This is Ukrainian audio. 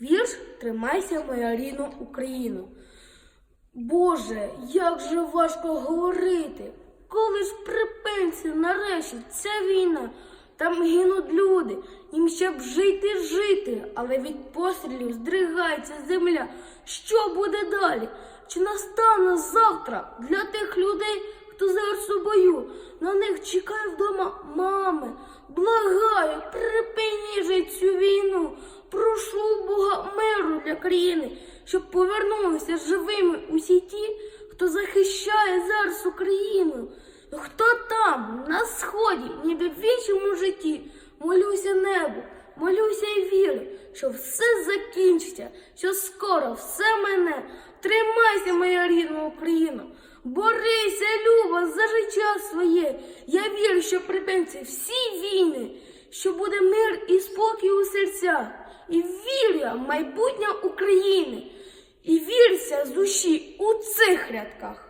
Вірш Тримайся, моя рідна Україна. Боже, як же важко говорити, коли ж припиниться нарешті ця війна, там гинуть люди, їм ще б жити жити, але від пострілів здригається земля. Що буде далі? Чи настане завтра для тих людей, хто зараз у бою? На них чекає вдома мами. Благаю, припиніть же цю війну. Для країни, щоб повернулися живими усі ті, хто захищає зараз Україну. Хто там, на сході, ніби в вічому житті, молюся небу, молюся і вірю, що все закінчиться, що скоро все мене. Тримайся, моя рідна Україна, борися, Люба, за життя своє. Я вірю, що припиниться всі війни, що буде мир і спокій у. І віря майбутнє України. І вірся з душі у цих рядках.